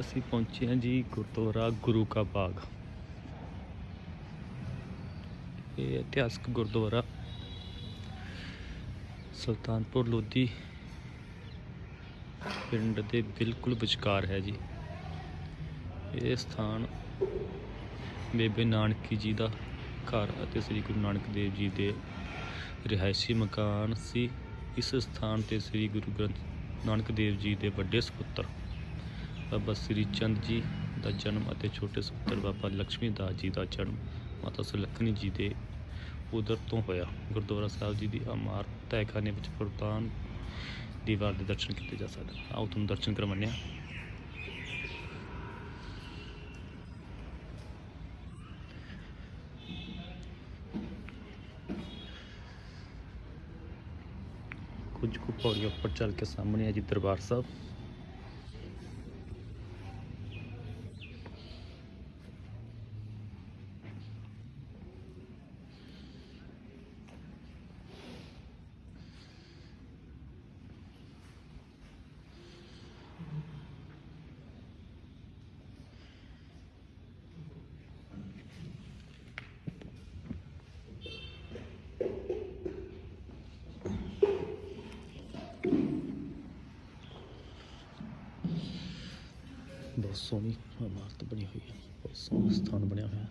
ਅਸੀਂ ਪਹੁੰਚੇ ਹਾਂ ਜੀ ਗੁਰਦੁਆਰਾ ਗੁਰੂ ਕਾ ਬਾਗ। ਇਹ ਇਤਿਹਾਸਕ ਗੁਰਦੁਆਰਾ ਸੁਲਤਾਨਪੁਰ ਲੋਧੀ ਪਿੰਡ ਦੇ ਬਿਲਕੁਲ ਵਿਚਕਾਰ ਹੈ ਜੀ। ਇਹ ਸਥਾਨ ਬੇਬੇ ਨਾਨਕੀ ਜੀ ਦਾ ਘਰ ਅਤੇ ਸ੍ਰੀ ਗੁਰੂ ਨਾਨਕ ਦੇਵ ਜੀ ਦੇ ਰਿਹਾਇਸ਼ੀ ਮਕਾਨ ਸੀ। ਇਸ ਸਥਾਨ ਤੇ ਸ੍ਰੀ ਗੁਰੂ ਗ੍ਰੰਥ ਨਾਨਕ ਦੇਵ ਜੀ ਦੇ ਵੱਡੇ ਸੁਪੁੱਤਰ ਬਾਬਾ ਸ੍ਰੀ ਚੰਦ ਜੀ ਦਾ ਜਨਮ ਅਤੇ ਛੋਟੇ ਸੁਪੁੱਤਰ ਬਾਬਾ ਲక్ష్ਮੀ ਦਾਸ ਜੀ ਦਾ ਜਨਮ ਮਾਤਾ ਸੁਲੱਖਣੀ ਜੀ ਦੇ ਉਦਰ ਤੋਂ ਹੋਇਆ। ਗੁਰਦੁਆਰਾ ਸਾਹਿਬ ਜੀ ਦੀ ਇਮਾਰਤ ਤਹਿਖਾਨੇ ਵਿੱਚ ਪ੍ਰਦਾਨ ਦੀਵਾਰ ਦੇ ਦਰਸ਼ਨ ਕੀਤੇ ਜਾ ਸਕਦੇ ਆਓ ਤੁਹਾਨੂੰ ਦਰਸ਼ਨ ਕਰਵਾਉਂਦੇ ਹਾਂ। ਕੁਝ ਕੁ ਪੌੜੀਆਂ ਉੱਪਰ ਚੱਲ ਕੇ ਸਾਹਮਣੇ ਹੈ ਜੀ ਦਰਬਾਰ ਸਾਹਿਬ। ਬਹੁਤ ਸੋਹਣੀ ਇਮਾਰਤ ਬਣੀ ਹੋਈ ਹੈ ਬਹੁਤ ਸੋਹਣਾ ਸਥਾਨ ਬਣਿਆ ਹੋਇਆ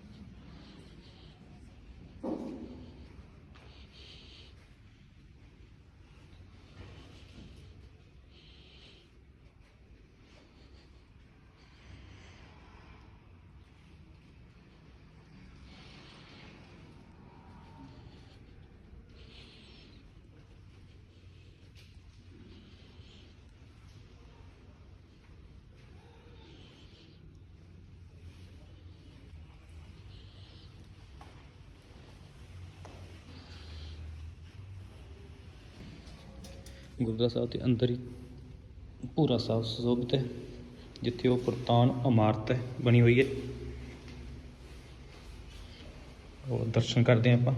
ਗੁਰਦੁਆਰਾ ਸਾਹਿਬ ਦੇ ਅੰਦਰ ਹੀ ਪੂਰਾ ਸਾਹਿਬ ਸੁਸ਼ੋਭਿਤ ਹੈ, ਜਿੱਥੇ ਉਹ ਪੁਰਤਾਨ ਇਮਾਰਤ ਹੈ ਬਣੀ ਹੋਈ ਹੈ। ਉਹ ਦਰਸ਼ਨ ਕਰਦੇ ਹਾਂ ਆਪਾਂ।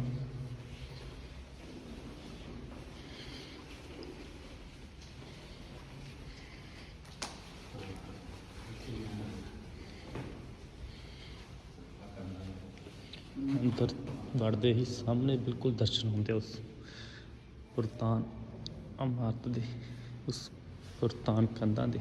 ਅੰਦਰ ਵੜਦੇ ਹੀ ਸਾਹਮਣੇ ਬਿਲਕੁਲ ਦਰਸ਼ਨ ਹੁੰਦੇ ਆ ਉਸ ਪੁਰਤਾਨ ਇਮਾਰਤ ਦੇ ਉਸ ਪੁਰਤਾਨ ਕੰਧਾਂ ਦੇ